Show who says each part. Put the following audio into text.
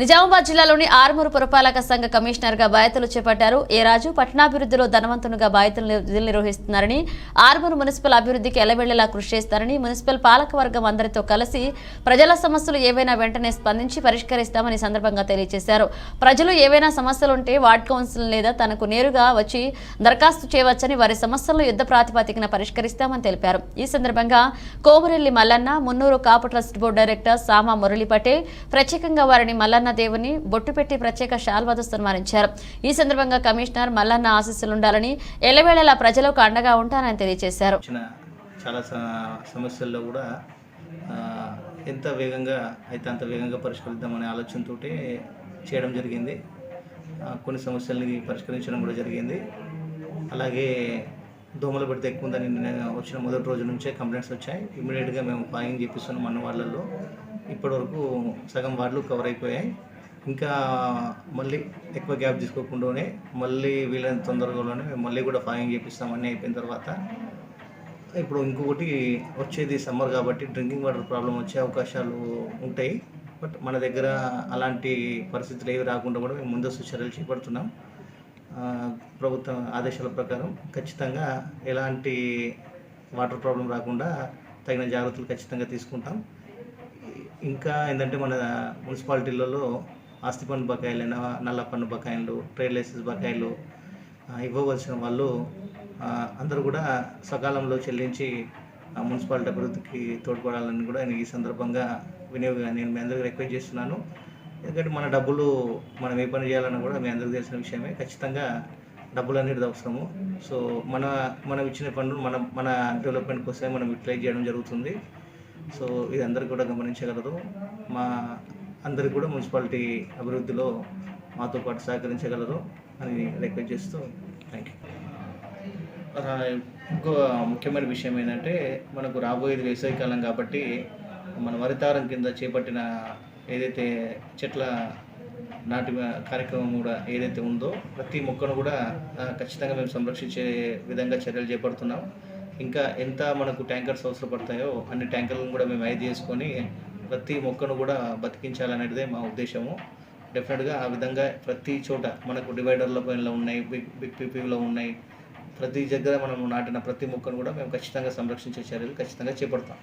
Speaker 1: నిజామాబాద్ జిల్లాలోని ఆర్మూరు పురపాలక సంఘ కమిషనర్గా బాధ్యతలు చేపట్టారు. ఏ రాజు పట్టణాభివృద్ధిలో ధనవంతునిగా బాధ్యతలు నిర్వహిస్తున్నారని ఆర్మూరు మున్సిపల్ అభివృద్ధికి ఎలవెళ్ళేలా కృషి చేస్తారని మున్సిపల్ పాలకవర్గం అందరితో కలిసి ప్రజల సమస్యలు ఏవైనా వెంటనే స్పందించి పరిష్కరిస్తామని సందర్భంగా తెలియజేశారు. ప్రజలు ఏవైనా సమస్యలు ఉంటే వార్డ్ కౌన్సిల్ లేదా తనకు నేరుగా వచ్చి దరఖాస్తు చేయవచ్చని వారి సమస్యలను యుద్ధ ప్రాతిపదికన పరిష్కరిస్తామని తెలిపారు. ఈ సందర్భంగా Komarelli Mallanna Munnuru Kapu trust board director Sama Murali Patel ప్రత్యేకంగా వారిని మల్లన్న దేవుని బొట్టు పెట్టి ప్రత్యేక శాల్వాతో సన్మానించారు. ఈ సందర్భంగా కమిషనర్ మల్లన్న ఆశీస్సులుండాలని ఎలవేళలా ప్రజలకు అండగా ఉంటానని తెలియజేశారు.
Speaker 2: వచ్చిన చాలా సమస్యల్లో కూడా ఎంత వేగంగా అయితే అంత వేగంగా పరిష్కరిద్దామనే ఆలోచనతో చేయడం జరిగింది. కొన్ని సమస్యల్ని పరిష్కరించడం కూడా జరిగింది. అలాగే దోమలు పెడితే ఎక్కువ ఉందని వచ్చిన మొదటి రోజు నుంచే కంప్లైంట్స్ వచ్చాయి. ఇమీడియట్గా మేము పాయింగ్ చేపిస్తున్నాం అన్న వాళ్ళల్లో ఇప్పటివరకు సగం వార్డులు కవర్ అయిపోయాయి. ఇంకా మళ్ళీ ఎక్కువ గ్యాప్ తీసుకోకుండానే మళ్ళీ వీలైన తొందరగానే మేము మళ్ళీ కూడా ఫాయింగ్ చేపిస్తామని అయిపోయిన తర్వాత ఇప్పుడు ఇంకొకటి వచ్చేది సమ్మర్ కాబట్టి డ్రింకింగ్ వాటర్ ప్రాబ్లం వచ్చే అవకాశాలు ఉంటాయి. బట్ మన దగ్గర అలాంటి పరిస్థితులు ఏవి రాకుండా కూడా మేము ముందస్తు చర్యలు చేపడుతున్నాం. ప్రభుత్వ ఆదేశాల ప్రకారం ఖచ్చితంగా ఎలాంటి వాటర్ ప్రాబ్లం రాకుండా తగిన జాగ్రత్తలు ఖచ్చితంగా తీసుకుంటాం. ఇంకా ఏంటంటే మన మున్సిపాలిటీలలో ఆస్తి పన్ను బకాయిలు నల్ల పన్ను బకాయిలు ట్రేడ్ లైసెన్స్ బకాయిలు ఇవ్వవలసిన వాళ్ళు అందరూ కూడా సకాలంలో చెల్లించి ఆ, మున్సిపాలిటీ అభివృద్ధికి తోడ్పడాలని కూడా నేను ఈ సందర్భంగా వినియోగ నేను మీ అందరికీ రిక్వెస్ట్ చేస్తున్నాను. ఎందుకంటే మన డబ్బులు మనం ఏ పని చేయాలన్నా కూడా మీ అందరికీ తెలిసిన విషయమే. ఖచ్చితంగా డబ్బులు అనేది అవసరము. సో మన మనం ఇచ్చిన పనులు మన మన డెవలప్మెంట్ కోసమే మనం యూటిలైజ్ చేయడం జరుగుతుంది. సో ఇది అందరూ కూడా గమనించగలరు. మా అందరికి కూడా మున్సిపాలిటీ అభివృద్ధిలో మాతో పాటు సహకరించగలరు అని రిక్వెస్ట్ చేస్తూ థ్యాంక్ యూ ఇంకో ముఖ్యమైన విషయం ఏంటంటే మనకు రాబోయేది వేసవికాలం కాబట్టి మన వరితారం కింద చేపట్టిన ఏదైతే చెట్ల నాటి కార్యక్రమం కూడా ఏదైతే ఉందో ప్రతి మొక్కను కూడా ఖచ్చితంగా మేము సంరక్షించే విధంగా చర్యలు చేపడుతున్నాం. ఇంకా ఎంత మనకు ట్యాంకర్స్ అవసరపడతాయో అన్ని ట్యాంకర్లను కూడా మేము ఐదు చేసుకొని ప్రతి మొక్కను కూడా బతికించాలనేదే మా ఉద్దేశము డెఫినెట్గా ఆ విధంగా ప్రతి చోట మనకు డివైడర్ల పైన ఉన్నాయి బిగ్ బిగ్ పీపీలో ఉన్నాయి ప్రతి దగ్గర మనం నాటిన ప్రతి మొక్కను కూడా మేము ఖచ్చితంగా సంరక్షించే చర్యలు ఖచ్చితంగా చేపడతాం